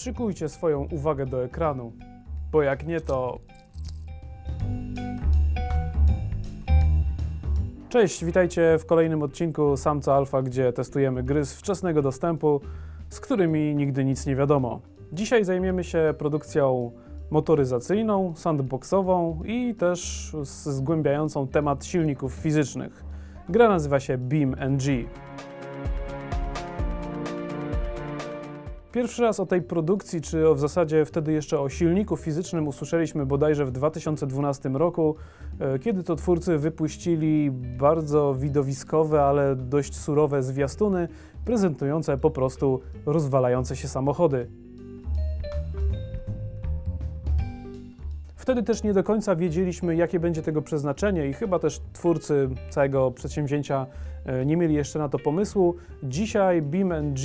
Przykujcie swoją uwagę do ekranu, bo jak nie to... Cześć, witajcie w kolejnym odcinku Samca Alpha, gdzie testujemy gry z wczesnego dostępu, z którymi nigdy nic nie wiadomo. Dzisiaj zajmiemy się produkcją motoryzacyjną, sandboxową i też zgłębiającą temat silników fizycznych. Gra nazywa się Beam NG. Pierwszy raz o tej produkcji, czy w zasadzie wtedy jeszcze o silniku fizycznym usłyszeliśmy bodajże w 2012 roku, e, kiedy to twórcy wypuścili bardzo widowiskowe, ale dość surowe zwiastuny, prezentujące po prostu rozwalające się samochody. Wtedy też nie do końca wiedzieliśmy, jakie będzie tego przeznaczenie, i chyba też twórcy całego przedsięwzięcia e, nie mieli jeszcze na to pomysłu. Dzisiaj BeamNG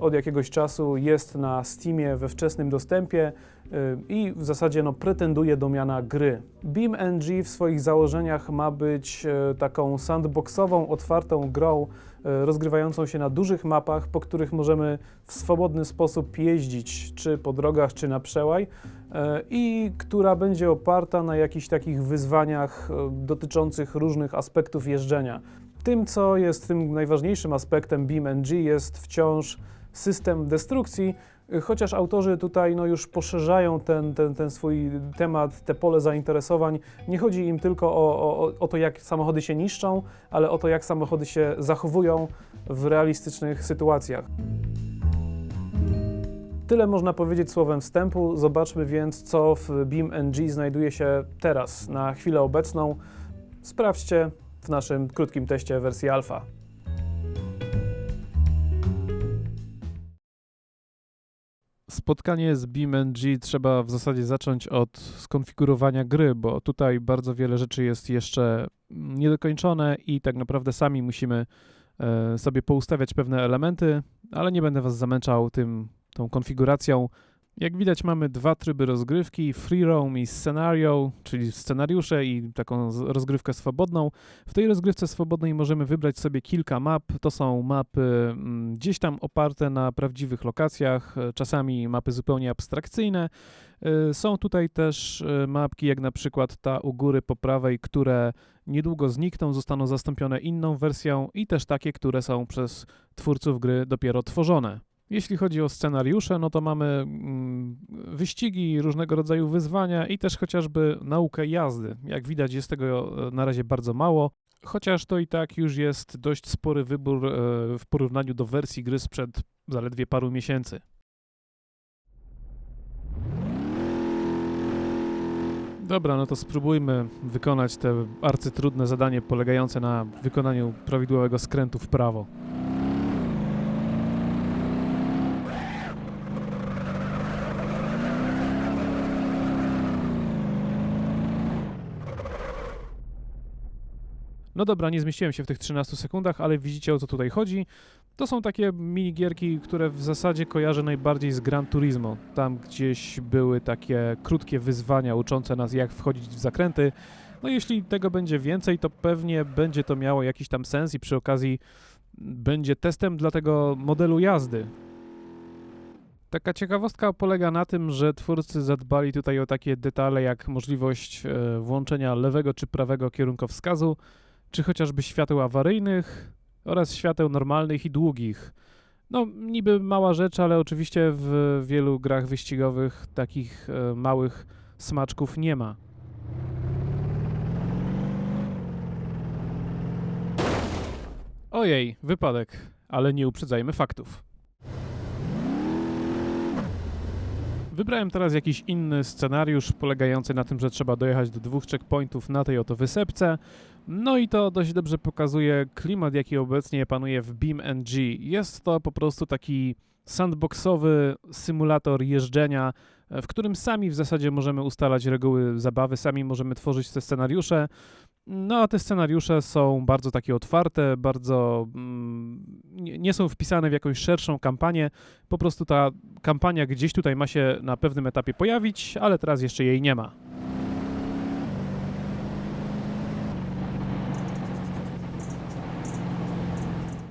od jakiegoś czasu jest na Steamie we wczesnym dostępie e, i w zasadzie no, pretenduje do miana gry. BeamNG w swoich założeniach ma być e, taką sandboxową, otwartą grą, rozgrywającą się na dużych mapach, po których możemy w swobodny sposób jeździć, czy po drogach, czy na przełaj e, i która będzie oparta na jakichś takich wyzwaniach e, dotyczących różnych aspektów jeżdżenia. Tym, co jest tym najważniejszym aspektem BeamNG jest wciąż system destrukcji, chociaż autorzy tutaj no, już poszerzają ten, ten, ten swój temat, te pole zainteresowań. Nie chodzi im tylko o, o, o to, jak samochody się niszczą, ale o to, jak samochody się zachowują w realistycznych sytuacjach. Tyle można powiedzieć słowem wstępu. Zobaczmy więc, co w BeamNG znajduje się teraz, na chwilę obecną. Sprawdźcie w naszym krótkim teście wersji alfa. Spotkanie z BeamNG trzeba w zasadzie zacząć od skonfigurowania gry, bo tutaj bardzo wiele rzeczy jest jeszcze niedokończone i tak naprawdę sami musimy e, sobie poustawiać pewne elementy, ale nie będę Was zamęczał tym, tą konfiguracją. Jak widać mamy dwa tryby rozgrywki, free roam i scenario, czyli scenariusze i taką rozgrywkę swobodną. W tej rozgrywce swobodnej możemy wybrać sobie kilka map. To są mapy mm, gdzieś tam oparte na prawdziwych lokacjach, czasami mapy zupełnie abstrakcyjne. E, Są tutaj też e, mapki, jak na przykład ta u góry po prawej, które niedługo znikną, zostaną zastąpione inną wersją i też takie, które są przez twórców gry dopiero tworzone. Jeśli chodzi o scenariusze, no to mamy mm, wyścigi, różnego rodzaju wyzwania i też chociażby naukę jazdy. Jak widać, jest tego e, na razie bardzo mało, chociaż to i tak już jest dość spory wybór e, w porównaniu do wersji gry sprzed zaledwie paru miesięcy. Dobra, no to spróbujmy wykonać te arcytrudne zadanie polegające na wykonaniu prawidłowego skrętu w prawo. No dobra, nie zmieściłem się w tych 13 sekundach, ale widzicie o co tutaj chodzi. To są takie minigierki, które w zasadzie kojarzę najbardziej z Gran Turismo. Tam gdzieś były takie krótkie wyzwania uczące nas jak wchodzić w zakręty. No jeśli tego będzie więcej, to pewnie będzie to miało jakiś tam sens i przy okazji będzie testem dla tego modelu jazdy. Taka ciekawostka polega na tym, że twórcy zadbali tutaj o takie detale jak możliwość e, włączenia lewego czy prawego kierunkowskazu, czy chociażby świateł awaryjnych oraz świateł normalnych i długich. No, niby mała rzecz, ale oczywiście w wielu grach wyścigowych takich e, małych smaczków nie ma. Ojej, wypadek, ale nie uprzedzajmy faktów. Wybrałem teraz jakiś inny scenariusz polegający na tym, że trzeba dojechać do dwóch checkpointów na tej oto wysepce. No i to dość dobrze pokazuje klimat, jaki obecnie panuje w BeamNG. Jest to po prostu taki sandboxowy symulator jeżdżenia, w którym sami w zasadzie możemy ustalać reguły zabawy, sami możemy tworzyć te scenariusze. No a te scenariusze są bardzo takie otwarte, bardzo mm, nie, nie są wpisane w jakąś szerszą kampanię. Po prostu ta kampania gdzieś tutaj ma się na pewnym etapie pojawić, ale teraz jeszcze jej nie ma.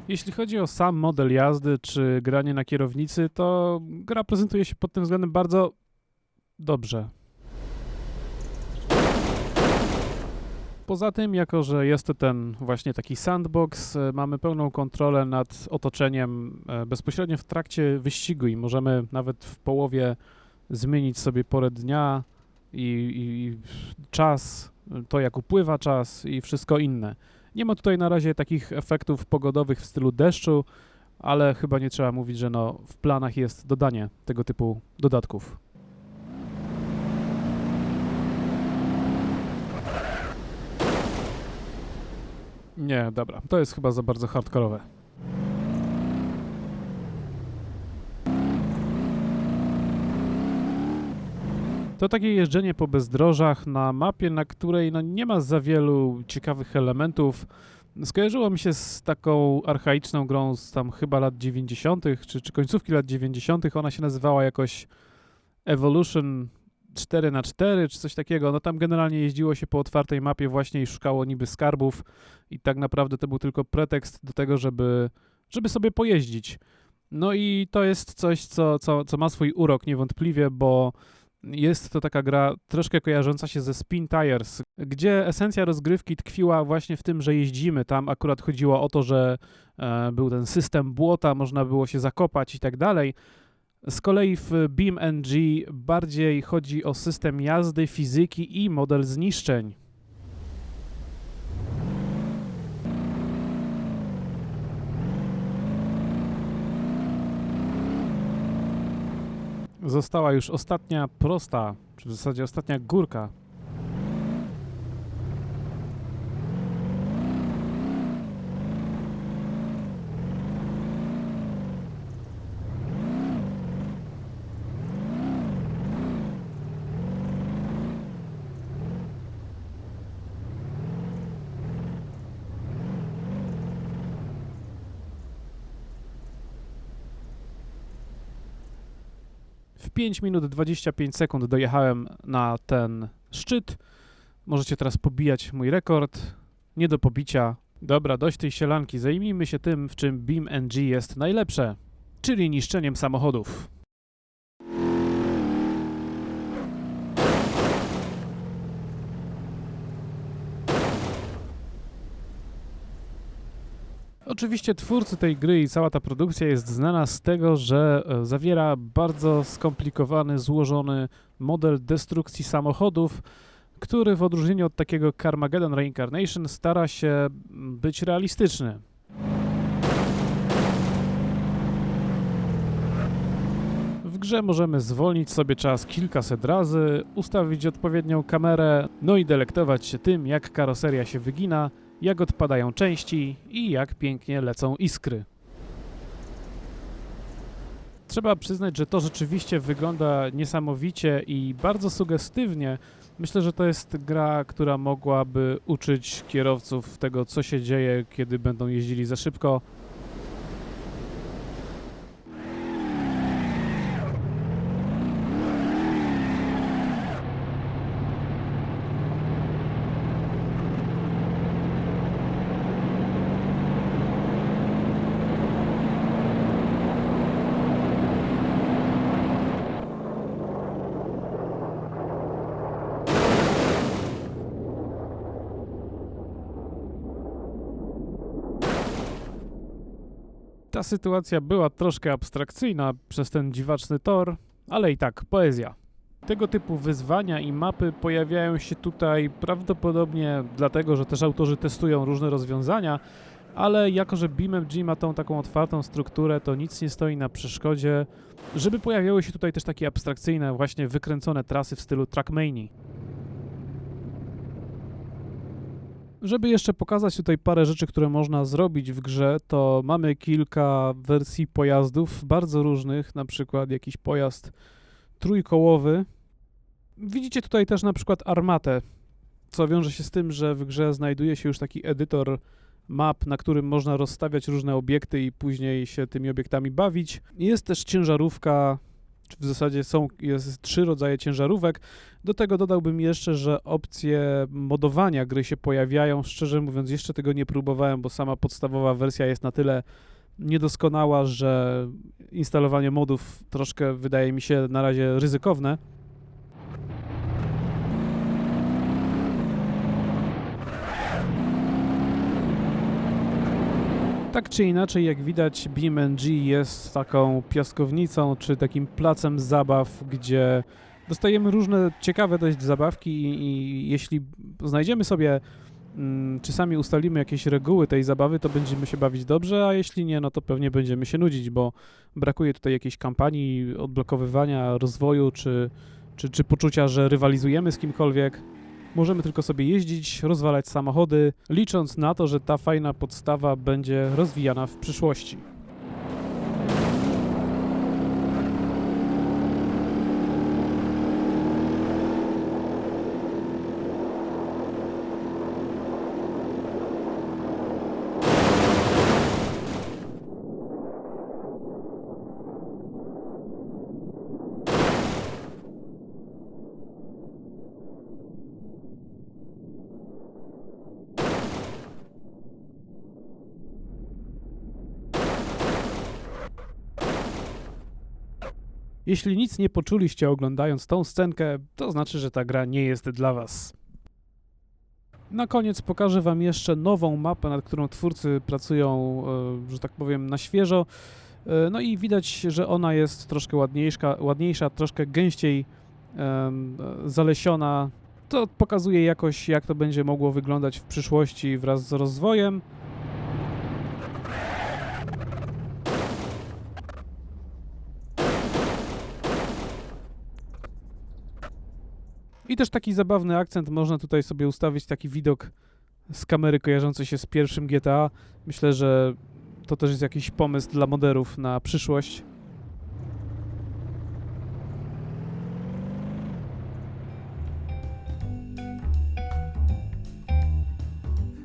Jeśli chodzi o sam model jazdy czy granie na kierownicy, to gra prezentuje się pod tym względem bardzo dobrze. Poza tym, jako że jest ten właśnie taki sandbox, e, mamy pełną kontrolę nad otoczeniem e, bezpośrednio w trakcie wyścigu i możemy nawet w połowie zmienić sobie porę dnia i, i, i czas, to jak upływa czas i wszystko inne. Nie ma tutaj na razie takich efektów pogodowych w stylu deszczu, ale chyba nie trzeba mówić, że no, w planach jest dodanie tego typu dodatków. Nie, dobra, to jest chyba za bardzo hardkorowe. To takie jeżdżenie po bezdrożach na mapie, na której no, nie ma za wielu ciekawych elementów. Skojarzyło mi się z taką archaiczną grą z tam chyba lat 90., czy, czy końcówki lat 90. Ona się nazywała jakoś Evolution 4 na 4 czy coś takiego. No tam generalnie jeździło się po otwartej mapie właśnie i szukało niby skarbów i tak naprawdę to był tylko pretekst do tego, żeby, żeby sobie pojeździć. No i to jest coś, co, co, co ma swój urok niewątpliwie, bo jest to taka gra troszkę kojarząca się ze Spin Tires, gdzie esencja rozgrywki tkwiła właśnie w tym, że jeździmy. Tam akurat chodziło o to, że e, był ten system błota, można było się zakopać i tak dalej. Z kolei w BeamNG bardziej chodzi o system jazdy, fizyki i model zniszczeń. Została już ostatnia prosta, czy w zasadzie ostatnia górka. 5 minut 25 sekund dojechałem na ten szczyt. Możecie teraz pobijać mój rekord. Nie do pobicia. Dobra, dość tej sielanki. Zajmijmy się tym, w czym BeamNG jest najlepsze, czyli niszczeniem samochodów. Oczywiście twórcy tej gry i cała ta produkcja jest znana z tego, że e, zawiera bardzo skomplikowany, złożony model destrukcji samochodów, który w odróżnieniu od takiego Carmageddon Reincarnation stara się mm, być realistyczny. W grze możemy zwolnić sobie czas kilkaset razy, ustawić odpowiednią kamerę, no i delektować się tym, jak karoseria się wygina, jak odpadają części i jak pięknie lecą iskry. Trzeba przyznać, że to rzeczywiście wygląda niesamowicie i bardzo sugestywnie. Myślę, że to jest gra, która mogłaby uczyć kierowców tego, co się dzieje, kiedy będą jeździli za szybko. Ta sytuacja była troszkę abstrakcyjna przez ten dziwaczny tor, ale i tak poezja. Tego typu wyzwania i mapy pojawiają się tutaj prawdopodobnie dlatego, że też autorzy testują różne rozwiązania, ale jako, że BeamNG ma tą taką otwartą strukturę, to nic nie stoi na przeszkodzie, żeby pojawiały się tutaj też takie abstrakcyjne, właśnie wykręcone trasy w stylu Trackmanii. Żeby jeszcze pokazać tutaj parę rzeczy, które można zrobić w grze, to mamy kilka wersji pojazdów, bardzo różnych, na przykład jakiś pojazd trójkołowy. Widzicie tutaj też na przykład armatę, co wiąże się z tym, że w grze znajduje się już taki edytor map, na którym można rozstawiać różne obiekty i później się tymi obiektami bawić. Jest też ciężarówka, w zasadzie są jest trzy rodzaje ciężarówek. Do tego dodałbym jeszcze, że opcje modowania gry się pojawiają. Szczerze mówiąc, jeszcze tego nie próbowałem, bo sama podstawowa wersja jest na tyle niedoskonała, że instalowanie modów troszkę wydaje mi się na razie ryzykowne. Tak czy inaczej, jak widać, BeamNG jest taką piaskownicą czy takim placem zabaw, gdzie dostajemy różne ciekawe dość zabawki i, i jeśli znajdziemy sobie, mm, czy sami ustalimy jakieś reguły tej zabawy, to będziemy się bawić dobrze, a jeśli nie, no to pewnie będziemy się nudzić, bo brakuje tutaj jakiejś kampanii odblokowywania rozwoju, czy, czy, czy poczucia, że rywalizujemy z kimkolwiek. Możemy tylko sobie jeździć, rozwalać samochody, licząc na to, że ta fajna podstawa będzie rozwijana w przyszłości. Jeśli nic nie poczuliście oglądając tą scenkę, to znaczy, że ta gra nie jest dla Was. Na koniec pokażę Wam jeszcze nową mapę, nad którą twórcy pracują, e, że tak powiem, na świeżo. E, No i widać, że ona jest troszkę ładniejsza, ładniejsza troszkę gęściej e, zalesiona. To pokazuje jakoś, jak to będzie mogło wyglądać w przyszłości wraz z rozwojem. I też taki zabawny akcent, można tutaj sobie ustawić taki widok z kamery kojarzący się z pierwszym GTA. Myślę, że to też jest jakiś pomysł dla moderów na przyszłość.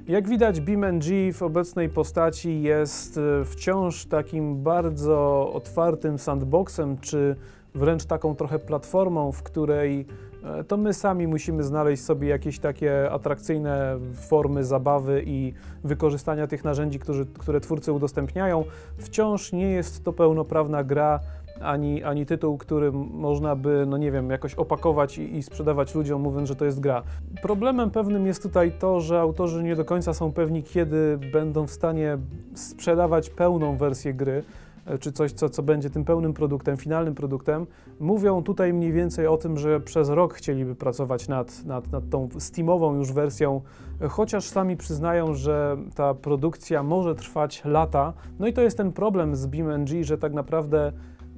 Jak widać, BeamNG w obecnej postaci jest e, wciąż takim bardzo otwartym sandboxem, czy wręcz taką trochę platformą, w której to my sami musimy znaleźć sobie jakieś takie atrakcyjne formy zabawy i wykorzystania tych narzędzi, którzy, które twórcy udostępniają. Wciąż nie jest to pełnoprawna gra, ani, ani tytuł, który można by, no nie wiem, jakoś opakować i, i sprzedawać ludziom, mówiąc, że to jest gra. Problemem pewnym jest tutaj to, że autorzy nie do końca są pewni, kiedy będą w stanie sprzedawać pełną wersję gry, e, czy coś, co, co będzie tym pełnym produktem, finalnym produktem. Mówią tutaj mniej więcej o tym, że przez rok chcieliby pracować nad, nad, nad tą Steamową już wersją, e, chociaż sami przyznają, że ta produkcja może trwać lata. No i to jest ten problem z BeamNG, że tak naprawdę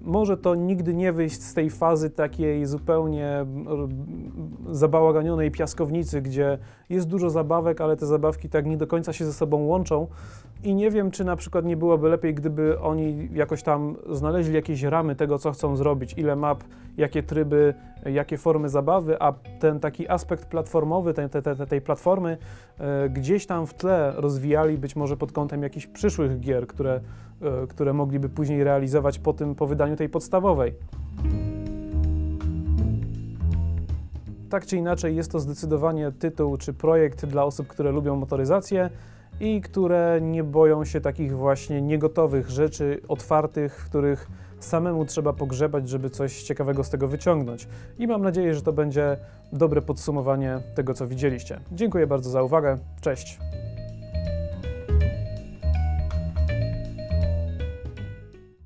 może to nigdy nie wyjść z tej fazy takiej zupełnie zabałaganionej piaskownicy, gdzie jest dużo zabawek, ale te zabawki tak nie do końca się ze sobą łączą. I nie wiem, czy na przykład nie byłoby lepiej, gdyby oni jakoś tam znaleźli jakieś ramy tego, co chcą zrobić, ile map, jakie tryby, jakie formy zabawy, a ten taki aspekt platformowy tej, tej, platformy e, gdzieś tam w tle rozwijali być może pod kątem jakichś przyszłych gier, które, e, które mogliby później realizować po tym, po wydaniu tej podstawowej. Tak czy inaczej, jest to zdecydowanie tytuł czy projekt dla osób, które lubią motoryzację i które nie boją się takich właśnie niegotowych rzeczy, otwartych, w których samemu trzeba pogrzebać, żeby coś ciekawego z tego wyciągnąć. I mam nadzieję, że to będzie dobre podsumowanie tego, co widzieliście. Dziękuję bardzo za uwagę. Cześć.